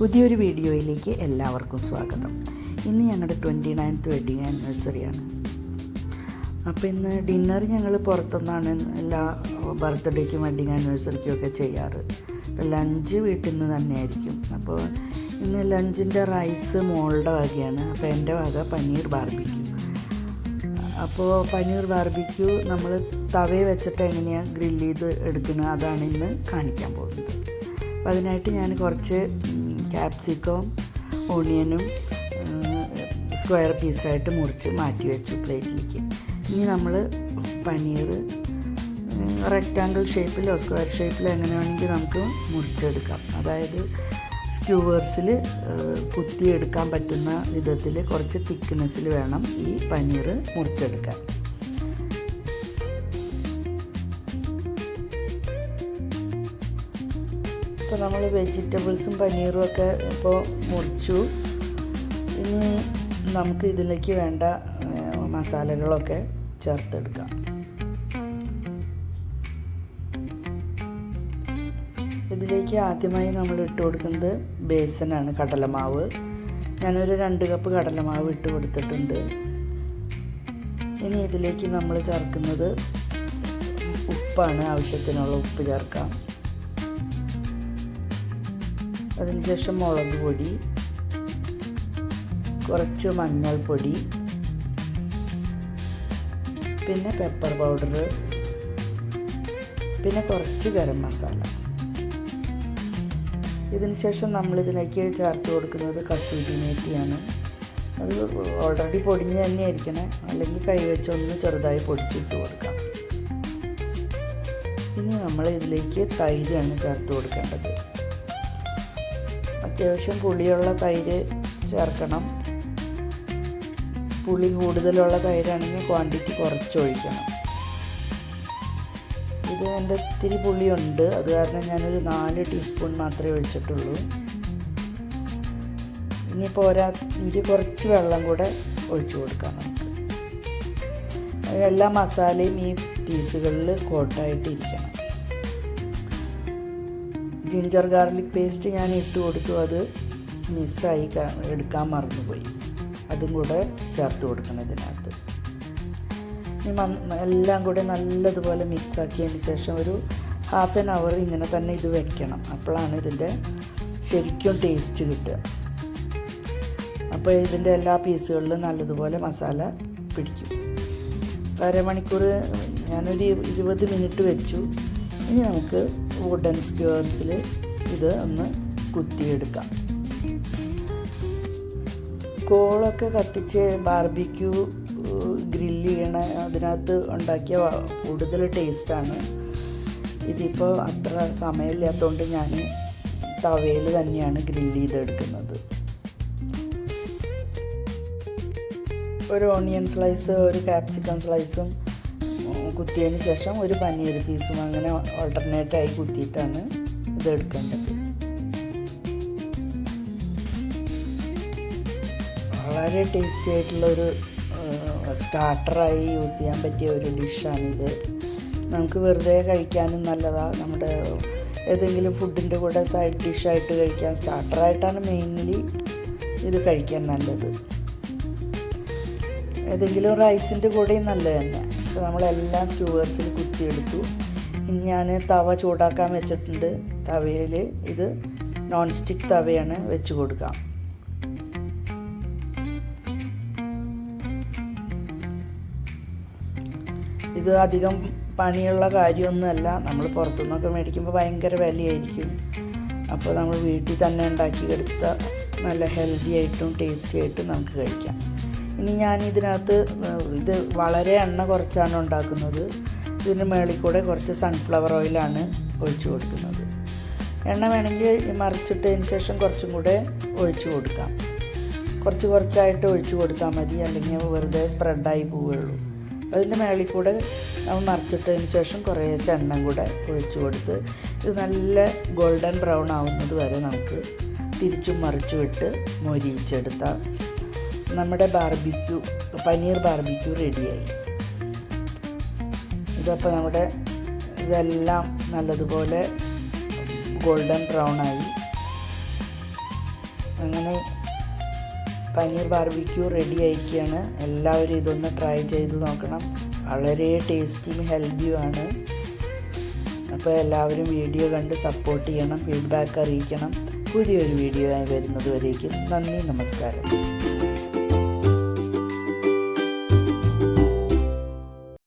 പുതിയൊരു വീഡിയോയിലേക്ക് എല്ലാവർക്കും സ്വാഗതം. ഇന്ന് ഞങ്ങളുടെ ട്വന്റി നയൻത്ത് വെഡിങ് ആനിവേഴ്സറിയാണ് അപ്പോൾ ഇന്ന് ഡിന്നർ ഞങ്ങൾ പുറത്തുനിന്നാണ് എല്ലാ ബർത്ത്ഡേക്കും വെഡിങ് ആനിവേഴ്സറിക്കും ഒക്കെ ചെയ്യാറ്. ലഞ്ച് വീട്ടിൽ നിന്ന് തന്നെയായിരിക്കും. അപ്പോൾ ഇന്ന് ലഞ്ചിന്റെ റൈസ് മോളുടെ വകയാണ്. അപ്പോൾ എന്റെ വക പനീർ ബാർബിക്യൂ അപ്പോൾ പനീർ ബാർബിക്യൂ നമ്മൾ തവയെ വെച്ചിട്ട് എങ്ങനെയാണ് ഗ്രില്ല് ചെയ്ത് എടുക്കുന്നത് അതാണ് ഇന്ന് കാണിക്കാൻ പോകുന്നത്. അപ്പോൾ അതിനായിട്ട് ഞാൻ കുറച്ച് ക്യാപ്സിക്കവും ഓണിയനും സ്ക്വയർ പീസായിട്ട് മുറിച്ച് മാറ്റി വെച്ചു പ്ലേറ്റിലേക്ക്. ഇനി നമ്മൾ പനീർ റെക്റ്റാങ്കിൾ ഷേപ്പിലോ സ്ക്വയർ ഷേപ്പിലോ എങ്ങനെ വേണമെങ്കിൽ നമുക്ക് മുറിച്ചെടുക്കാം. അതായത് സ്ക്യൂവേഴ്സിൽ കുത്തിയെടുക്കാൻ പറ്റുന്ന വിധത്തിൽ കുറച്ച് തിക്നെസ്സിൽ വേണം ഈ പനീർ മുറിച്ചെടുക്കാൻ. ഇപ്പോൾ നമ്മൾ വെജിറ്റബിൾസും പനീറും ഒക്കെ ഇപ്പോൾ മുറിച്ചു. ഇനി നമുക്ക് ഇതിലേക്ക് വേണ്ട മസാലകളൊക്കെ ചേർത്തെടുക്കാം. ഇതിലേക്ക് ആദ്യമായി നമ്മൾ ഇട്ട് കൊടുക്കുന്നത് ബേസനാണ് കടലമാവ്. ഞാനൊരു രണ്ട് കപ്പ് കടലമാവ് ഇട്ട് കൊടുത്തിട്ടുണ്ട്. ഇനി ഇതിലേക്ക് നമ്മൾ ചേർക്കുന്നത് ഉപ്പാണ് ആവശ്യത്തിനുള്ള ഉപ്പ് ചേർക്കാം. അതിനുശേഷം മുളക് പൊടി കുറച്ച് മഞ്ഞൾപ്പൊടി പിന്നെ പെപ്പർ പൗഡർ പിന്നെ കുറച്ച് ഗരം മസാല. ഇതിന് ശേഷം നമ്മൾ ഇതിലേക്ക് ചേർത്ത് കൊടുക്കുന്നത് കസൂരി മേത്തിയാണ്. അത് ഓൾറെഡി പൊടിഞ്ഞ് തന്നെ ആയിരിക്കണം അല്ലെങ്കിൽ കൈ വെച്ചൊന്ന് ചെറുതായി പൊടിച്ചിട്ട് കൊടുക്കാം. ഇനി നമ്മൾ ഇതിലേക്ക് തൈരാണ് ചേർത്ത് കൊടുക്കേണ്ടത്. അത്യാവശ്യം പുളിയുള്ള തൈര് ചേർക്കണം. പുളി കൂടുതലുള്ള തൈരാണെങ്കിൽ ക്വാണ്ടിറ്റി കുറച്ചൊഴിക്കണം ഇത് എന്റെ ഇത്തിരി പുളിയുണ്ട്. അത് കാരണം ഞാനൊരു നാല് ടീസ്പൂൺ മാത്രമേ ഒഴിച്ചിട്ടുള്ളൂ. ഇനി പോരാ എനിക്ക് കുറച്ച് വെള്ളം കൂടെ ഒഴിച്ചു കൊടുക്കാം നമുക്ക്. എല്ലാ മസാലയും ഈ പീസുകളിൽ കോട്ടായിട്ടിരിക്കണം ജിഞ്ചർ ഗാർലിക് പേസ്റ്റ് ഞാൻ ഇട്ട് കൊടുത്തു. അത് മിസ്സായി എടുക്കാൻ മറന്നുപോയി. അതും കൂടെ ചേർത്ത് കൊടുക്കണം ഇതിനകത്ത്. എല്ലാം കൂടെ നല്ലതുപോലെ മിക്സാക്കിയതിന് ശേഷം ഒരു ഹാഫ് ആൻ അവർ ഇങ്ങനെ തന്നെ ഇത് വെക്കണം. അപ്പോഴാണ് ഇതിന്റെ ശരിക്കും ടേസ്റ്റ് കിട്ടുക. അപ്പോൾ ഇതിന്റെ എല്ലാ പീസുകളിലും നല്ലതുപോലെ മസാല പിടിക്കും. അരമണിക്കൂർ ഞാനൊരു ഇരുപത് മിനിറ്റ് വെച്ചു. ഇനി നമുക്ക് വുഡൻ സ്ക്യൂർസിൽ ഇത് ഒന്ന് കുത്തിയെടുക്കാം. കോളൊക്കെ കത്തിച്ച് ബാർബിക്യൂ ഗ്രില്ല് ചെയ്യണ അതിനകത്ത് ഉണ്ടാക്കിയ കൂടുതൽ ടേസ്റ്റാണ് ഇതിപ്പോൾ അത്ര സമയമില്ലാത്തതുകൊണ്ട് ഞാൻ തവയിൽ തന്നെയാണ് ഗ്രില്ല് ചെയ്തെടുക്കുന്നത്. ഒരു ഓണിയൻ സ്ലൈസ് ഒരു കാപ്സിക്കൺ സ്ലൈസും കുത്തിയതിന് ശേഷം ഒരു പനീർ പീസും അങ്ങനെ ഓൾട്ടർനേറ്റായി കുത്തിയിട്ടാണ് ഇത് എടുക്കേണ്ടത്. വളരെ ടേസ്റ്റി ആയിട്ടുള്ളൊരു സ്റ്റാർട്ടറായി യൂസ് ചെയ്യാൻ പറ്റിയ ഒരു ഡിഷാണിത് നമുക്ക് വെറുതെ കഴിക്കാനും നല്ലതാണ് നമ്മുടെ ഏതെങ്കിലും ഫുഡിന്റെ കൂടെ സൈഡ് ഡിഷായിട്ട് കഴിക്കാൻ സ്റ്റാർട്ടറായിട്ടാണ് മെയിൻലി ഇത് കഴിക്കാൻ നല്ലത്. ഏതെങ്കിലും റൈസിന്റെ കൂടെയും നല്ലത് തന്നെ. അപ്പോൾ നമ്മളെല്ലാം സ്റ്റൂവേഴ്സിൽ കുത്തിയെടുത്തു ഞാൻ തവ ചൂടാക്കാൻ വെച്ചിട്ടുണ്ട്. തവയിൽ ഇത് നോൺ സ്റ്റിക്ക് തവയാണ് വെച്ച് കൊടുക്കാം. ഇത് അധികം പണിയുള്ള കാര്യമൊന്നുമല്ല. നമ്മൾ പുറത്തുനിന്നൊക്കെ മേടിക്കുമ്പോൾ ഭയങ്കര വിലയായിരിക്കും. അപ്പോൾ നമ്മൾ വീട്ടിൽ തന്നെ ഉണ്ടാക്കിയെടുത്ത നല്ല ഹെൽത്തി ആയിട്ടും ടേസ്റ്റി ആയിട്ടും നമുക്ക് കഴിക്കാം. ഇനി ഞാൻ ഇതിനകത്ത് ഇത് വളരെ എണ്ണ കുറച്ചാണ് ഉണ്ടാക്കുന്നത്. ഇതിന് മേളിൽ കൂടെ കുറച്ച് സൺഫ്ലവർ ഓയിലാണ് ഒഴിച്ചു കൊടുക്കുന്നത്. എണ്ണ വേണമെങ്കിൽ മറിച്ചിട്ടതിന് ശേഷം കുറച്ചും കൂടെ ഒഴിച്ചു കൊടുക്കാം. കുറച്ച് കുറച്ചായിട്ട് ഒഴിച്ചു കൊടുത്താൽ മതി. അല്ലെങ്കിൽ വെറുതെ സ്പ്രെഡായി പോവുകയുള്ളൂ. അതിന്റെ മേളിൽ കൂടെ നമ്മൾ മറിച്ചിട്ടതിന് ശേഷം കുറേശ്ശെ എണ്ണം കൂടെ ഒഴിച്ചു കൊടുത്ത് ഇത് നല്ല ഗോൾഡൻ ബ്രൗൺ ആവുന്നത് വരെ നമുക്ക് തിരിച്ചും മറിച്ചും ഇട്ട് മൊരിയിച്ചെടുത്താൽ നമ്മുടെ ബാർബിക്യൂ പനീർ ബാർബിക്യൂ റെഡിയായി ഇതപ്പോൾ നമ്മുടെ ഇതെല്ലാം നല്ലതുപോലെ ഗോൾഡൻ ബ്രൗൺ ആയി. അങ്ങനെ പനീർ ബാർബിക്യൂ റെഡി ആയിരിക്കുകയാണ് എല്ലാവരും ഇതൊന്ന് ട്രൈ ചെയ്ത് നോക്കണം. വളരെ ടേസ്റ്റിയും ഹെൽത്തിയുമാണ് അപ്പോൾ എല്ലാവരും വീഡിയോ കണ്ട് സപ്പോർട്ട് ചെയ്യണം ഫീഡ്ബാക്ക് അറിയിക്കണം. പുതിയൊരു വീഡിയോ ആയി വരുന്നത് വരേക്കും നന്ദി നമസ്കാരം.